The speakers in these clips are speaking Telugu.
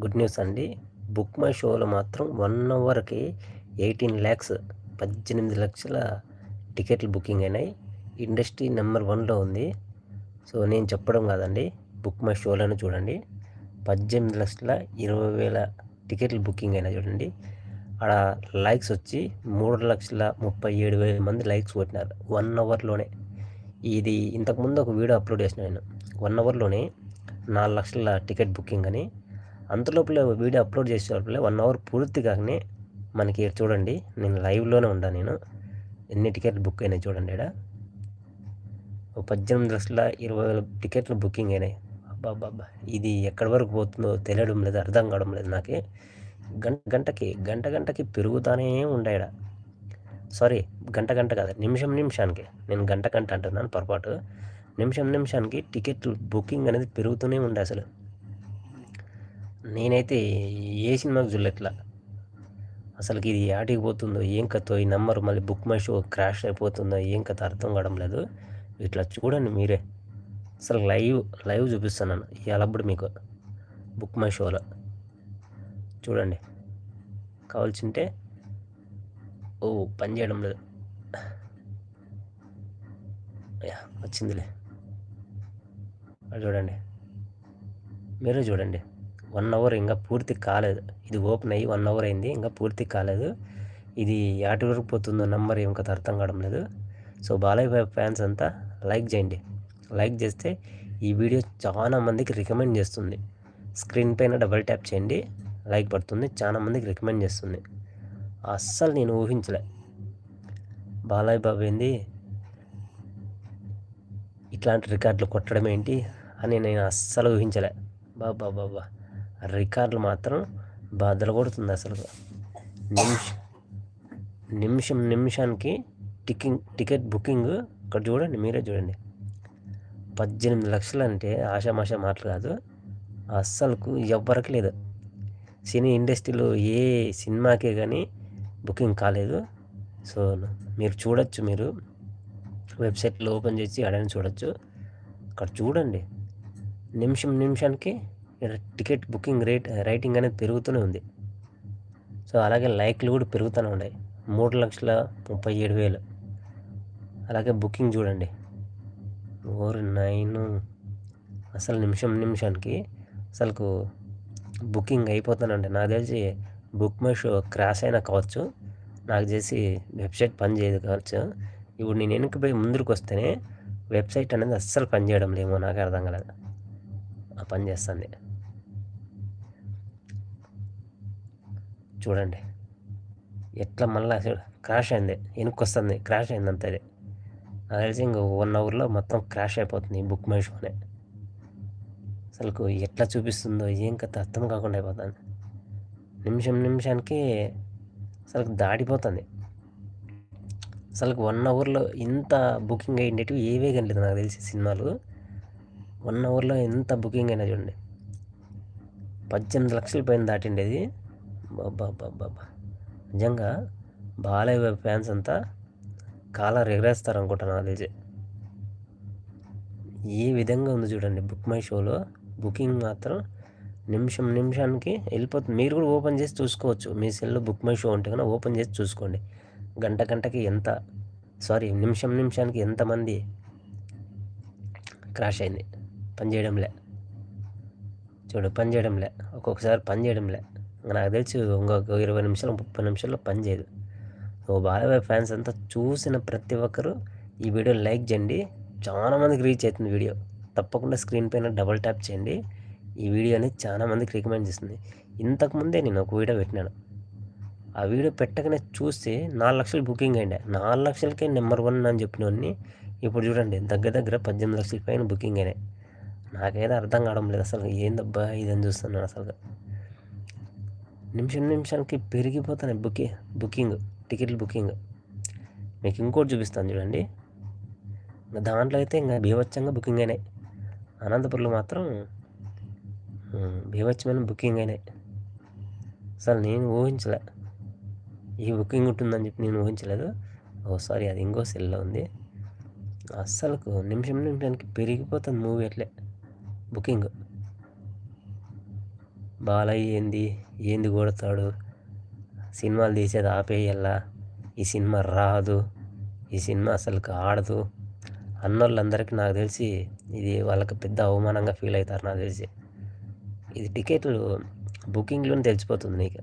గుడ్ న్యూస్ అండి. బుక్ మై షోలో మాత్రం వన్ అవర్కి ఎయిటీన్ ల్యాక్స్ పద్దెనిమిది లక్షల టికెట్లు బుకింగ్ అయినాయి. ఇండస్ట్రీ నెంబర్ వన్లో ఉంది. సో నేను చెప్పడం కాదండి. బుక్ మై షోలోనే చూడండి. పద్దెనిమిది లక్షల ఇరవై వేల టికెట్లు బుకింగ్ అయినా చూడండి. ఆడ లైక్స్ వచ్చి మూడు లక్షల ముప్పై ఏడు వేల మంది లైక్స్ కొట్టినారు వన్ అవర్లోనే. ఇది ఇంతకుముందు ఒక వీడియో అప్లోడ్ చేసిన నేను. వన్ అవర్లోనే నాలుగు లక్షల టికెట్ బుకింగ్ అని. అంతలోపల వీడియో అప్లోడ్ చేసే లోపల వన్ అవర్ పూర్తి కాకనే మనకి చూడండి నేను లైవ్లోనే ఉంటాను నేను. ఎన్ని టికెట్లు బుక్ అయినాయి చూడండి ఇక్కడ పద్దెనిమిది లక్షల ఇరవై వేల టికెట్లు బుకింగ్ అయినాయి. అబ్బాబ్బా ఇది ఎక్కడి వరకు పోతుందో తెలియడం లేదు అర్థం కావడం లేదు నాకే. గంట గంటకి గంట గంటకి పెరుగుతానే ఉండాయి సారీ గంట గంట కాదు నిమిషం నిమిషానికి. నేను గంట గంట అంటున్నాను పొరపాటు. నిమిషం నిమిషానికి టికెట్లు బుకింగ్ అనేది పెరుగుతూనే ఉండే అసలు. నేనైతే ఏ సినిమాకి చూడలేట్లా అసలుకి ఇది ఆటికి పోతుందో ఏం కథో ఈ నెంబర్ మళ్ళీ బుక్ మై షో క్రాష్ అయిపోతుందో ఏం కథ అర్థం కావడం లేదు. ఇట్లా చూడండి మీరే. అసలు లైవ్ లైవ్ చూపిస్తున్నాను. ఇలాప్పుడు మీకు బుక్ మై షోలో చూడండి. కావాల్సింటే ఓ పని చేయడం లేదు. వచ్చిందిలే. చూడండి. మీరే చూడండి. వన్ అవర్ ఇంకా పూర్తి కాలేదు. ఇది ఓపెన్ అయ్యి వన్ అవర్ అయింది ఇంకా పూర్తి కాలేదు. ఇది యాటి వరకు పోతుందో నెంబర్ ఏం అర్థం కావడం లేదు. సో బాలయ్య ఫ్యాన్స్ అంతా లైక్ చేయండి. లైక్ చేస్తే ఈ వీడియో చాలా మందికి రికమెండ్ చేస్తుంది. స్క్రీన్ పైన డబల్ ట్యాప్ చేయండి లైక్ పడుతుంది చాలా మందికి రికమెండ్ చేస్తుంది. అస్సలు నేను ఊహించలే. బాలయ్య బాబు ఏంది? ఇట్లాంటి రికార్డులు కొట్టడం ఏంటి అని నేను అస్సలు ఊహించలే. బాబా బాబా రికార్డులు మాత్రం బాధలు కొడుతుంది అసలు. నిమిష నిమిషం నిమిషానికి టికింగ్ టికెట్ బుకింగ్ ఇక్కడ చూడండి మీరే చూడండి. పద్దెనిమిది లక్షలు అంటే ఆషామాషా మాటలు కాదు అస్సలకు ఎవ్వరికి లేదు. సినీ ఇండస్ట్రీలో ఏ సినిమాకే కానీ బుకింగ్ కాలేదు. సో మీరు చూడొచ్చు మీరు వెబ్సైట్లో ఓపెన్ చేసి అడని చూడొచ్చు. అక్కడ చూడండి నిమిషం నిమిషానికి టికెట్ బుకింగ్ రేట్ రైటింగ్ అనేది పెరుగుతూనే ఉంది. సో అలాగే లైక్లు కూడా పెరుగుతూనే ఉన్నాయి. మూడు లక్షల ముప్పై ఏడు వేలు. అలాగే బుకింగ్ చూడండి. Four nine. అసలు నిమిషం నిమిషానికి అసలుకు బుకింగ్ అయిపోతానండి. నాకు తెలిసి బుక్ మై షో క్రాష్ అయినా కావచ్చు. నాకు చేసి వెబ్సైట్ పని చేయదు కావచ్చు. ఇప్పుడు నేను వెనక్కి పోయి ముందుకు వస్తేనే వెబ్సైట్ అనేది అస్సలు పనిచేయడం లేమో నాకు అర్థం కాలేదు. ఆ పని చేస్తుంది. చూడండి. ఎట్లా మళ్ళీ క్రాష్ అయింది. వెనక్కి వస్తుంది. క్రాష్ అయింది అంతే నాకు తెలిసి ఇంక వన్ అవర్లో మొత్తం క్రాష్ అయిపోతుంది బుక్ మై షోనే అసలు ఎట్లా చూపిస్తుందో ఏం కథ అర్థం కాకుండా అయిపోతుంది. నిమిషం నిమిషానికి అసలు దాడిపోతుంది అసలు వన్ అవర్లో ఇంత బుకింగ్ అయ్యేటివి ఏవే కనలేదు నాకు తెలిసి సినిమాలు. వన్ అవర్లో ఎంత బుకింగ్ అయినా చూడండి. పద్దెనిమిది లక్షల పైన దాటిండేది. బాబా బాబా నిజంగా బాలయ్య ఫ్యాన్స్ అంతా కాలర్ ఎగరేస్తారు అనుకుంటాను నాకు తెలిసి. ఏ విధంగా ఉంది చూడండి బుక్ మై షోలో బుకింగ్ మాత్రం నిమిషం నిమిషానికి వెళ్ళిపోతుంది. మీరు కూడా ఓపెన్ చేసి చూసుకోవచ్చు. మీ సెల్లో బుక్ మై షో ఉంటే కన్నా ఓపెన్ చేసి చూసుకోండి. గంట గంటకి ఎంత? సారీ నిమిషం నిమిషానికి ఎంతమంది క్రాష్ అయింది? పనిచేయడంలే చూడు పని చేయడంలే. ఒక్కొక్కసారి పని చేయడంలే. నాకు తెలిసి ఇంకొక ఇరవై నిమిషాలు ముప్పై నిమిషాల్లో పని చేయదు. సో బాలయ్య ఫ్యాన్స్ అంతా చూసిన ప్రతి ఒక్కరు ఈ వీడియో లైక్ చేయండి. చాలా మందికి రీచ్ అవుతుంది వీడియో. తప్పకుండా స్క్రీన్ పైన డబల్ ట్యాప్ చేయండి. ఈ వీడియో అనేది చాలా మందికి రికమెండ్ చేస్తుంది. ఇంతకుముందే నేను ఒక వీడియో పెట్టినాను. ఆ వీడియో పెట్టకనే చూస్తే నాలుగు లక్షలు బుకింగ్ అయింది నాలుగు లక్షలకే నెంబర్ వన్ అని చెప్పినవన్నీ ఇప్పుడు చూడండి దగ్గర దగ్గర పద్దెనిమిది లక్షల పైన బుకింగ్ అయినాయి. నాకైతే అర్థం కావడం లేదు అసలు. ఏందబ్బా ఇదని చూస్తున్నాను అసలు నిమిషం నిమిషానికి పెరిగిపోతున్నాయి బుకి బుకింగ్ టికెట్లు బుకింగ్. మీకు ఇంకోటి చూపిస్తాను చూడండి. దాంట్లో అయితే ఇంకా బీభత్సంగా బుకింగ్ అయినాయి. అనంతపురంలో మాత్రం బీభత్సమైన బుకింగ్ అయినాయి. అసలు నేను ఊహించలే. ఈ బుకింగ్ ఉంటుందని చెప్పి నేను ఊహించలేదు. ఓ సారీ అది ఇంకో సెల్లో ఉంది. అస్సలకు నిమిషం నిమిషానికి పెరిగిపోతుంది మూవీ అట్లే. బుకింగ్. బాలయ్య ఏంది ఏంది కొడతాడు? సినిమాలు తీసేది ఆపేయల్లా? ఈ సినిమా రాదు. ఈ సినిమా అసలు ఆడదు. అన్నోళ్ళందరికీ నాకు తెలిసి ఇది వాళ్ళకి పెద్ద అవమానంగా ఫీల్ అవుతారు నాకు తెలిసి. ఇది టికెట్లు బుకింగ్లోనే తెలిసిపోతుంది నీకు.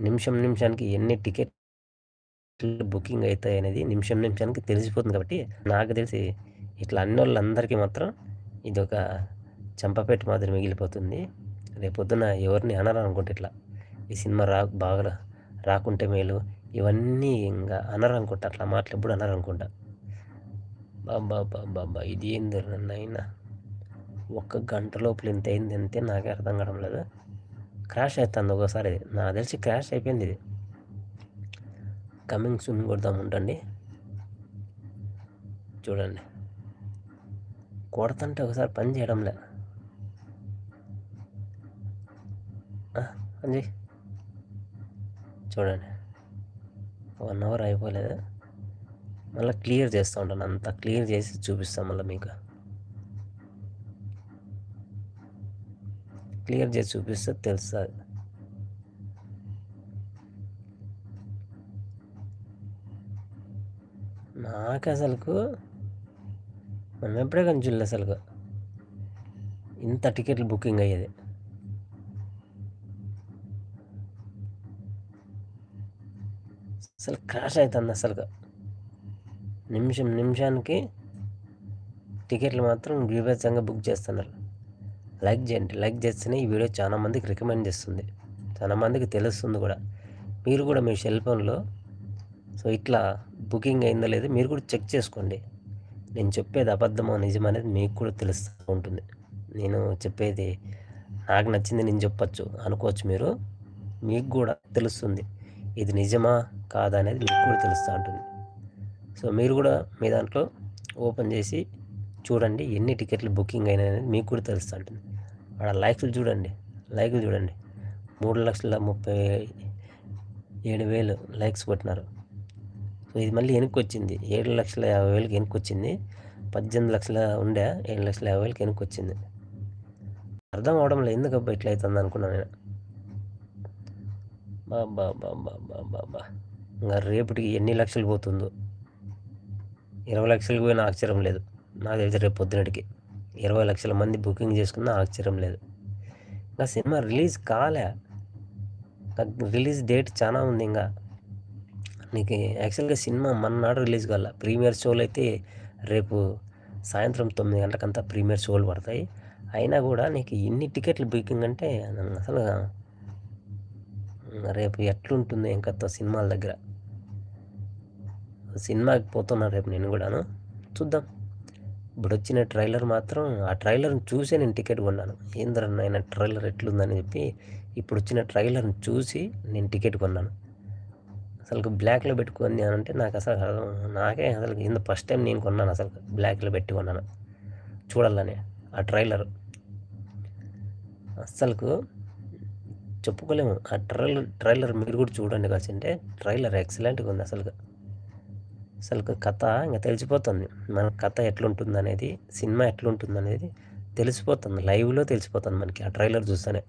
నిమిషం నిమిషానికి ఎన్ని టికెట్లు బుకింగ్ అవుతాయి అనేది నిమిషం నిమిషానికి తెలిసిపోతుంది కాబట్టి నాకు తెలిసి ఇట్లా అన్ని వాళ్ళందరికీ మాత్రం ఇది ఒక చంపపెట్టు మాదిరి మిగిలిపోతుంది. రేపొద్దున ఎవరిని అనరు ఇట్లా. ఈ సినిమా రా బాగా రాకుంటే మేలు. ఇవన్నీ ఇంకా అనరనుకుంటా. అనుకుంటా అట్లా మాటలు ఎప్పుడు అనరనుకుంటా. అనుకుంటా బాబా బాబా ఇది ఏంది అయినా ఒక్క గంట లోపల ఇంత అయింది అంతే నాకే అర్థం కావడం లేదు. క్రాష్ అవుతుంది ఒకసారి నాకు తెలిసి క్రాష్ అయిపోయింది ఇది. కమింగ్ సూన్ కొడదాం ఉండండి. చూడండి. కొడతంటే ఒకసారి పని చేయడం లేదు అంజీ. చూడండి. వన్ అవర్ అయిపోలేదు. మళ్ళీ క్లియర్ చేస్తూ ఉంటాను అంతా. క్లియర్ చేసి చూపిస్తాను మళ్ళీ మీకు. క్లియర్ చేసి చూపిస్తే తెలుస్తుంది. నాకు అసలుకు మనం ఎప్పుడే కానీ చూడలేదు అసలు ఇంత టికెట్లు బుకింగ్ అయ్యేది. అసలు క్రాష్ అవుతుంది అసలు నిమిషం నిమిషానికి టికెట్లు మాత్రం బీభత్సంగా బుక్ చేస్తున్నారు. లైక్ చేయండి లైక్ చేస్తేనే ఈ వీడియో చాలా మందికి రికమెండ్ చేస్తుంది. చాలా మందికి తెలుస్తుంది కూడా. మీరు కూడా మీ సెల్ ఫోన్లో సో ఇట్లా బుకింగ్ అయిందో లేదో మీరు కూడా చెక్ చేసుకోండి. నేను చెప్పేది అబద్ధమో నిజం అనేది మీకు కూడా తెలుస్తూ ఉంటుంది. నేను చెప్పేది నాకు నచ్చింది నేను చెప్పచ్చు అనుకోవచ్చు మీరు. మీకు కూడా తెలుస్తుంది. ఇది నిజమా? కాదా అనేది మీకు కూడా తెలుస్తూ ఉంటుంది. సో మీరు కూడా మీ దాంట్లో ఓపెన్ చేసి చూడండి ఎన్ని టికెట్లు బుకింగ్ అయినాయి అనేది మీకు కూడా తెలుస్తూ ఉంటుంది. అక్కడ లైక్లు చూడండి లైక్లు చూడండి. మూడు లక్షల ముప్పై ఏడు వేలు లైక్స్ కొట్టినారు. సో ఇది మళ్ళీ వెనక్కి వచ్చింది. ఏడు లక్షల యాభై వేలకి వెనక్కి వచ్చింది. పద్దెనిమిది లక్షల ఉండే ఏడు లక్షల యాభై వేలకి వెనక్కి వచ్చింది. అర్థం అవడం లేదు. ఎందుకు ఇట్లా అవుతుంది అనుకున్నాను నేను. బాబా బాబా బాబా బా ఇంకా రేపటికి ఎన్ని లక్షలు పోతుందో. ఇరవై లక్షలకు పోయిన ఆశ్చర్యం లేదు. నాకు తెలిసి రేపు పొద్దునటికి ఇరవై లక్షల మంది బుకింగ్ చేసుకున్న ఆశ్చర్యం లేదు. ఇంకా సినిమా రిలీజ్ కాలే. రిలీజ్ డేట్ చాలా ఉంది ఇంకా. నీకు యాక్చువల్గా సినిమా మన్నాడు రిలీజ్ కాల. ప్రీమియర్ షోలు అయితే రేపు సాయంత్రం తొమ్మిది గంటలకంతా ప్రీమియర్ షోలు పడతాయి. అయినా కూడా నీకు ఇన్ని టికెట్లు బుకింగ్ అంటే అసలు రేపు ఎట్లుంటుంది ఇంకా సినిమాల దగ్గర? సినిమాకి పోతున్నా రేపు నేను కూడాను. చూద్దాం. ఇప్పుడు వచ్చిన ట్రైలర్ మాత్రం ఆ ట్రైలర్ని చూసే నేను టికెట్ కొన్నాను. ఏంద్రన్న ట్రైలర్ ఎట్లుందని చెప్పి ఇప్పుడు వచ్చిన ట్రైలర్ని చూసి నేను టికెట్ కొన్నాను. అసలు బ్లాక్లో పెట్టుకుంది అని అంటే నాకు అసలు నాకే అసలు ఇంత ఫస్ట్ టైం నేను కొన్నాను అసలు బ్లాక్లో పెట్టి కొన్నాను. చూడాలని ఆ ట్రైలర్. అసలుకు చెప్పుకోలేము. ఆ ట్రైలర్ ట్రైలర్ మీరు కూడా చూడండి కాసింటే ట్రైలర్ ఎక్సలెంట్గా ఉంది అసలు అసలు కథ ఇంకా తెలిసిపోతుంది. మన కథ ఎట్లుంటుంది అనేది సినిమా ఎట్లుంటుంది అనేది తెలిసిపోతుంది. లైవ్లో తెలిసిపోతుంది మనకి ఆ ట్రైలర్ చూస్తేనే.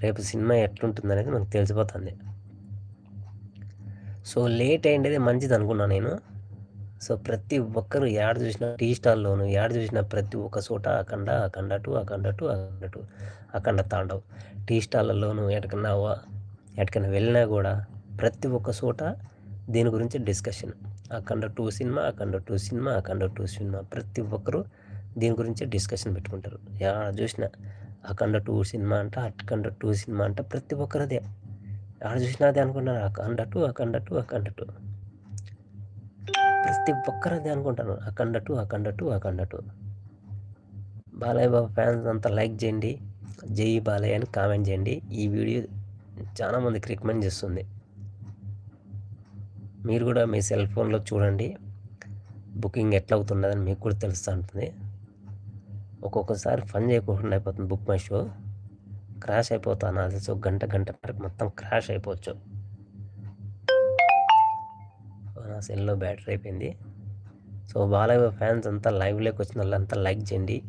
రేపు సినిమా ఎట్లుంటుంది అనేది మనకు తెలిసిపోతుంది. సో లేట్ అయ్యేది మంచిది అనుకున్నాను నేను. సో ప్రతి ఒక్కరు యాడ చూసినా టీ స్టాల్లోను యాడ చూసినా ప్రతి ఒక్క చోట Akhanda Akhanda two Akhanda two Akhanda two Akhanda Tandav tea స్టాళ్ళలోను ఎక్కడికన్నా ఎక్కడికైనా వెళ్ళినా కూడా ప్రతి ఒక్క చోట దీని గురించి discussion Akhanda two cinema Akhanda two cinema Akhanda two cinema ప్రతి ఒక్కరు దీని గురించి డిస్కషన్ పెట్టుకుంటారు యాడ చూసినా అఖండ టూ సినిమా అంట అఖండ టూ సినిమా అంట ప్రతి ఒక్కరు అదే ఆడ చూసినా అదే అనుకుంటున్నారు Akhanda two Akhanda two Akhanda two ప్రతి ఒక్కరు అదే అనుకుంటారు Akhanda two Akhanda two Akhanda two Balayya Babu fans అంతా లైక్ చేయండి. జై బాలయ్య అని కామెంట్ చేయండి. ఈ వీడియో చాలా మందికి రికమెండ్ చేస్తుంది. మీరు కూడా మీ సెల్ ఫోన్లో చూడండి. బుకింగ్ ఎట్లా అవుతున్నదని మీకు కూడా తెలుస్తూ ఉంటుంది. ఒక్కొక్కసారి ఫన్ చేయకుండా అయిపోతుంది బుక్ మై షో. క్రాష్ అయిపోతాను. అది సో గంట గంట వరకు మొత్తం క్రాష్ అయిపోవచ్చు. నా సెల్లో బ్యాటరీ అయిపోయింది. సో బాలయ్య ఫ్యాన్స్ అంతా లైవ్లోకి వచ్చిన వాళ్ళంతా లైక్ చేయండి.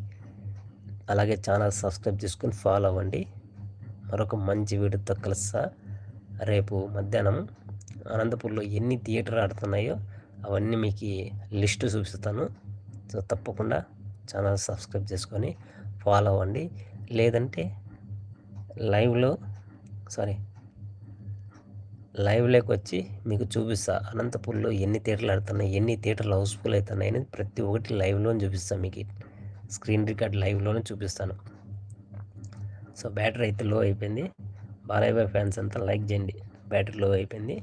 అలాగే ఛానల్ సబ్స్క్రైబ్ చేసుకుని ఫాలో అవ్వండి. మరొక మంచి వీడియోతో కలుస్తా. రేపు మధ్యాహ్నం అనంతపూర్లో ఎన్ని థియేటర్ ఆడుతున్నాయో అవన్నీ మీకు లిస్టు చూపిస్తాను. సో తప్పకుండా ఛానల్ సబ్స్క్రైబ్ చేసుకొని ఫాలో అవ్వండి. లేదంటే లైవ్లో సారీ లైవ్లోకి వచ్చి మీకు చూపిస్తా. అనంతపూర్లో ఎన్ని థియేటర్లు ఆడుతున్నాయి ఎన్ని థియేటర్లు హౌస్ఫుల్ అవుతున్నాయి అనేది ప్రతి ఒక్కటి లైవ్లోనే చూపిస్తాను మీకు. స్క్రీన్ రికార్డ్ లైవ్లోనే చూపిస్తాను. సో బ్యాటరీ అయితే లో అయిపోయింది. బాలయ్య ఫ్యాన్స్ అంతా లైక్ చేయండి. బ్యాటరీ లో అయిపోయింది.